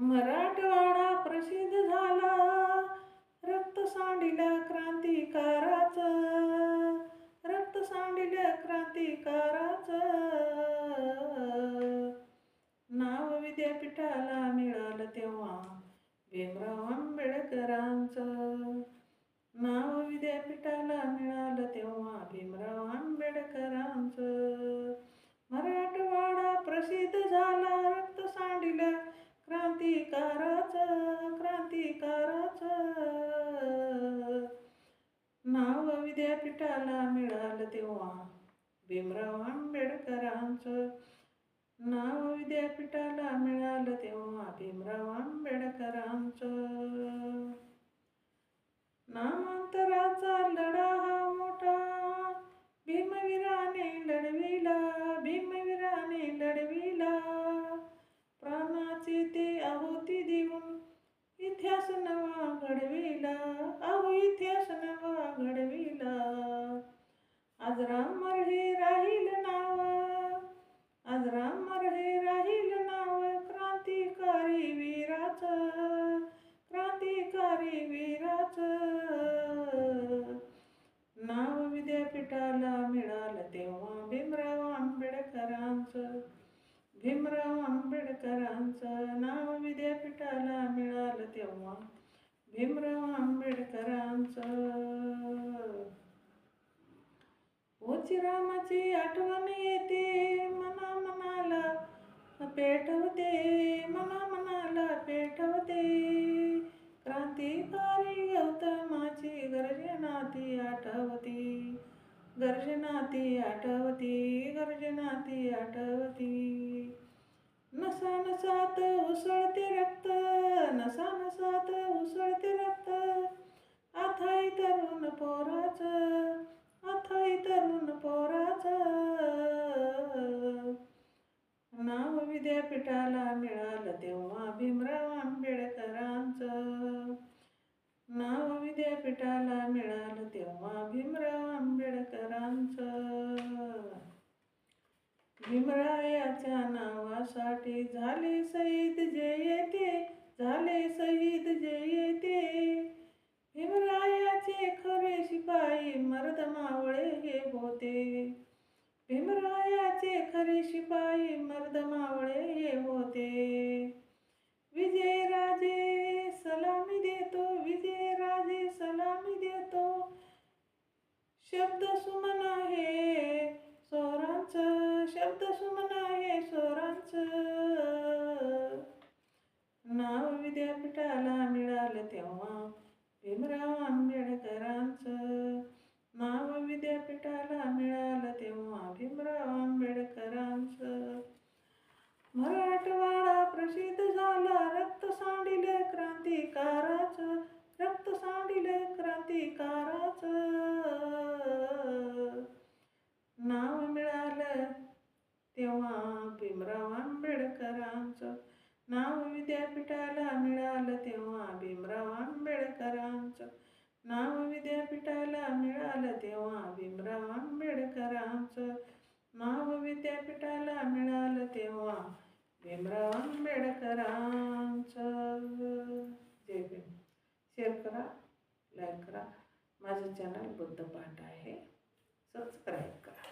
मराठवाडा प्रसिद्ध झाला. रक्त सांडिल्या क्रांतिकाराच रक्त सांडिल्या क्रांतिकाराच. नाव विद्यापीठाला मिळालं तेव्हा भीमराव आंबेडकरांचं. नाव विद्यापीठाला मिळालं क्रांतिकारच क्रांतिकारच. नाव विद्यापीठाला मिळालं तेव्हा भीमराव आंबेडकरांचं. नाव विद्यापीठाला मिळालं तेव्हा भीमराव रामर हे राहील नाव. आज रामर हे राहील नाव. क्रांतिकारी वीराच. क्रांतिकारी वीराच. नाव विद्यापीठाला मिळालं तेव्हा भीमराव आंबेडकरांचं. भीमराव आंबेडकरांचं. नाव विद्यापीठाला मिळालं तेव्हा भीमराव आंबेडकर रामाची आठवण येते. मना मनाला पेटवते मना मनाला पेटवते क्रांतिकारी गौतमाची गर्जना ती आठवती. गर्जना ती आठवती गर्जना ती आठवती. नसा नसात उसळते रक्त नसा नसात उसळते विद्यापीठाला मिळालं तेव्हा भीमराव आंबेडकरांचं. नाव विद्यापीठाला मिळालं तेव्हा भीमराव आंबेडकरांचं. भीमरायाच्या नावासाठी झाले सईद जे येते झाले सईद जे येते. स्वरांचं शब्द आहे स्वरांचं नाव विद्यापीठाला मिळालं तेव्हा भीमराव आंबेडकरांचं. नाव विद्यापीठाला मिळालं तेव्हा भीमराव आंबेडकरांचं. मराठवाडा प्रसिद्ध झाला रक्त सांडिले क्रांतिकाराचं. रक्त सांडिले क्रांतिकाराचं नाव मिळालं तेव्हा भीमराव आमचं नाव विद्यापीठाला मिळालं तेव्हा भीमराव आंबेडकरांचं. नाव विद्यापीठाला मिळालं तेव्हा भीमराव आंबेडकरांचं. नाव विद्यापीठाला मिळालं तेव्हा भीमराव आंबेडकरांचं. जय भीम. शेअर करा लाईक करा. माझं चॅनल बुद्ध पाठ आहे. सबस्क्राईब करा.